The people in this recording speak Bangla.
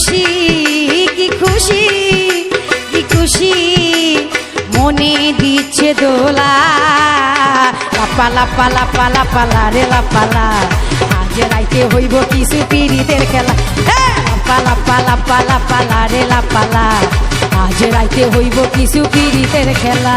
খুশি, কি খুশি কি খুশি, মনে দিচ্ছে দোলা। পালা পালা পালা পালা রে পালা আজ রাইতে হইব কিছু পিরিতের খেলা। পালা পালা পালা পালা রে পালা আজ রাইতে হইব কিছু পিরিতের খেলা।